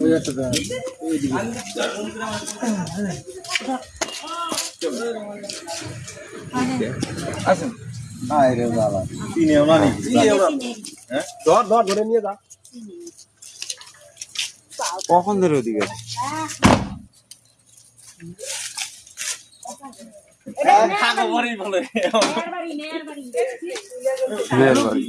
ওই হাতটা ধরেন আসেন ধর ধর ধরে নিয়ে যা কখন ধরে ওদিকে? মেয়ের বাড়ি।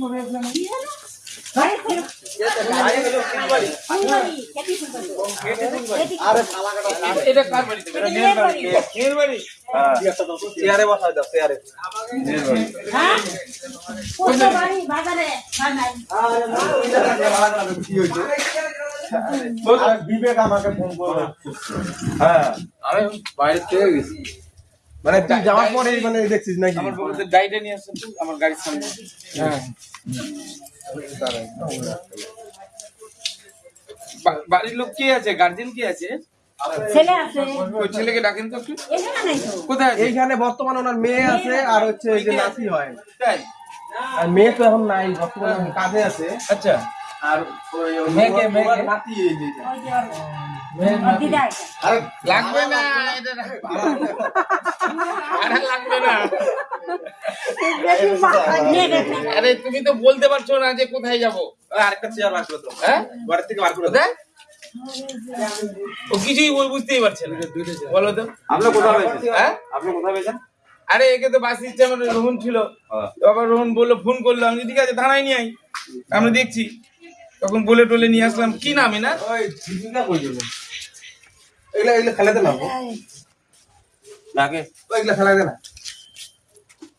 বিবেক আমাকে ফোন করে হ্যাঁ আমি বাইরে থেকে গেছি মানে তুই যাওয়ার পরে মানে দেখছিস নাকি আমার ডাইটে নিয়ে আসছেন আমার গাড়ির সামনে হ্যাঁ বাড়ির লোক কে আছে? গার্জেন কে আছে? ছেলে আছে। ওই ছেলেকে ডাকেন তো একটু। কোথায় আছে? এইখানে বর্তমানে ওনার মেয়ে আছে আর হচ্ছে এই যে নাতি হয়। তাই আর মেয়ে তো এখন নাই বর্তমানে এখন কাজে আছে। আচ্ছা। আর মেয়েকে, মেয়েকে? নাতি এই যে। আরে লাগবে না। লাগবে না। আরে তুমি তো বলতে পারছ না যে কোথায় যাব। আরেকটা চেয়ার বার করে দাও। হ্যাঁ? ঘরের থেকে বার করে দাও। ও কিছুই বই বুঝতেই পারছে না। বলো তো। আপনি কোথায় পেয়েছেন হ্যাঁ? আপনি কোথায় পেয়েছেন আরে একে তো বাস রোহন ছিল। তো আবার রোহন বলল ফোন করল। আমি ঠিক আছে থানায় নিয়ে আই আমরা দেখছি। তখন বলে টলে নিয়ে আসলাম। কি নামে না এগুলা এগুলা খেলাতে না ডাকে ওইগুলা খেলাতে না খেলা কেমন আছো ও সারেই ছিল আচ্ছা